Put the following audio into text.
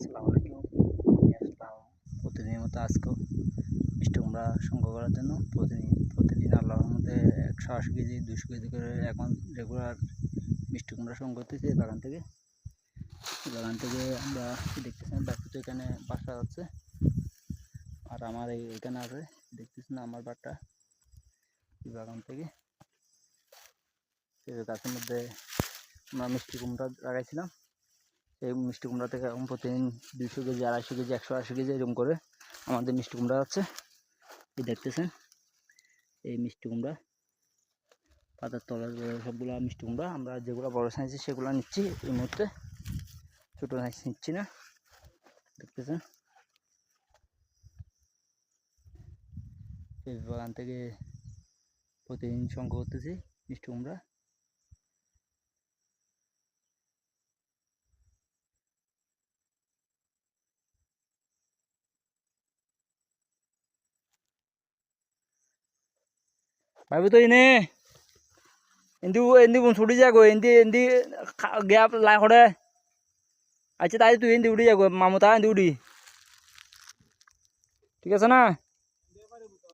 আসসালামু আলাইকুম। প্রতিদিনের মতো আজকেও মিষ্টি কুমড়া সংগ্রহ করার জন্য। প্রতিদিন প্রতিদিন আল্লাহর মধ্যে একশো আশি কেজি দুশো কেজি করে এখন রেগুলার মিষ্টি কুমড়া সংগ্রহ করতেছি বাগান থেকে। বাগান থেকে আমরা দেখতেছেন? বাচ্চা তো এখানে বাসা আছে। আর আমার এই এখানে আছে, দেখতেছেন আমার বাড়িটা এই বাগান থেকে। গাছের মধ্যে আমরা মিষ্টি কুমড়া লাগাইছিলাম। এই মিষ্টি কুমড়া থেকে এখন প্রতিদিন দুশো কেজি, আড়াইশো কেজি, একশো আশি কেজি এরকম করে আমাদের মিষ্টি কুমড়া আছে। এই দেখতেছেন, এই মিষ্টি কুমড়া, পাতার তলার সবগুলো মিষ্টি কুমড়া, আমরা যেগুলো বড় সাইজের সেগুলো নিচ্ছি এই মুহূর্তে। ছোটো সাইজ নিচ্ছি না, দেখতেছেন। এই বাগান থেকে প্রতিদিন সংগ্রহ করতেছি মিষ্টি কুমড়া। ভাবি তো এনে এন্দি এন্দি ছুটি যাগো এন্দি এন্দি গ্যাপ লাই করে আচ্ছা তাই তুই এন্দি উঠি যাগো মামতা এন্দি উঠি ঠিক আছে না